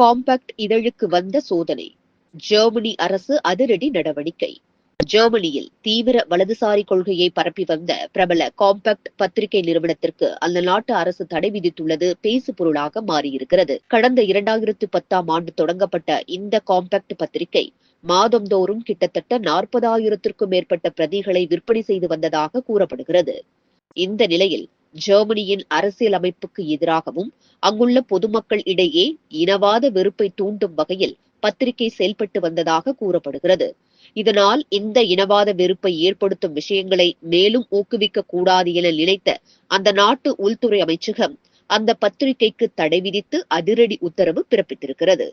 Compact இதழுக்கு வந்த சோதனை. Germany அரசு அதிரடி நடவடிக்கை. ஜெர்மனியில் தீவிர வலதுசாரி கொள்கையை பரப்பி வந்த பிரபல காம்பாக்ட் பத்திரிகை நிறுவனத்திற்கு அந்த நாட்டு அரசு தடை விதித்துள்ளது பேசு பொருளாக மாறியிருக்கிறது. கடந்த இரண்டாயிரத்து பத்தாம் ஆண்டு தொடங்கப்பட்ட இந்த காம்பாக்ட் பத்திரிகை மாதந்தோறும் கிட்டத்தட்ட நாற்பதாயிரத்திற்கும் மேற்பட்ட பிரதிகளை விற்பனை செய்து வந்ததாக கூறப்படுகிறது. இந்த நிலையில் ஜெர்மனியின் அரசியல் அமைப்புக்கு எதிராகவும் அங்குள்ள பொதுமக்கள் இடையே இனவாத வெறுப்பை தூண்டும் வகையில் பத்திரிகை செயல்பட்டு வந்ததாக கூறப்படுகிறது. இதனால் இந்த இனவாத வெறுப்பை ஏற்படுத்தும் விஷயங்களை மேலும் ஊக்குவிக்க கூடாது என நினைத்த அந்த நாட்டு உள்துறை அமைச்சகம் அந்த பத்திரிகைக்கு தடை விதித்து அதிரடி உத்தரவு பிறப்பித்திருக்கிறது.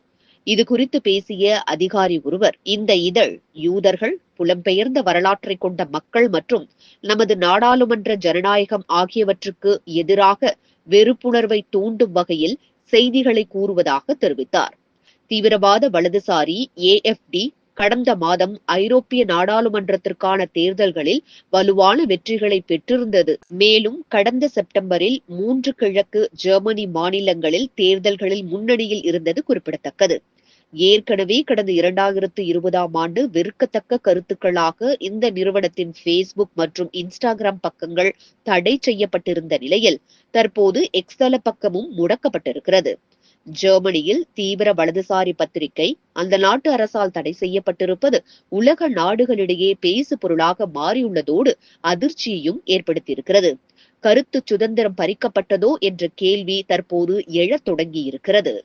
இது குறித்து பேசிய அதிகாரி ஒருவர் இந்த இதழ் யூதர்கள் புலம்பெயர்ந்த வரலாற்றை கொண்ட மக்கள் மற்றும் நமது நாடாளுமன்ற ஜனநாயகம் ஆகியவற்றுக்கு எதிராக வெறுப்புணர்வை தூண்டும் வகையில் செய்திகளை கூறுவதாக தெரிவித்தார். தீவிரவாத வலதுசாரி ஏஎஃப்டி கடந்த மாதம் ஐரோப்பிய நாடாளுமன்றத்திற்கான தேர்தல்களில் வலுவான வெற்றிகளை பெற்றிருந்தது. மேலும் கடந்த செப்டம்பரில் மூன்று கிழக்கு ஜெர்மனி மாநிலங்களில் தேர்தல்களில் முன்னணியில் இருந்தது குறிப்பிடத்தக்கது. ஏற்கனவே கடந்த இரண்டாயிரத்து இருபதாம் ஆண்டு வெறுக்கத்தக்க கருத்துக்களாக இந்த நிறுவனத்தின் பேஸ்புக் மற்றும் இன்ஸ்டாகிராம் பக்கங்கள் தடை செய்யப்பட்டிருந்த நிலையில் தற்போது எக்ஸ்தல பக்கமும் முடக்கப்பட்டிருக்கிறது. ஜெர்மனியில் தீவிர வலதுசாரி பத்திரிகை அந்த நாட்டு அரசால் தடை செய்யப்பட்டிருப்பது உலக நாடுகளிடையே பேசு பொருளாக மாறியுள்ளதோடு அதிர்ச்சியையும் ஏற்படுத்தியிருக்கிறது. கருத்து சுதந்திரம் பறிக்கப்பட்டதோ என்ற கேள்வி தற்போது எழத் தொடங்கியிருக்கிறது.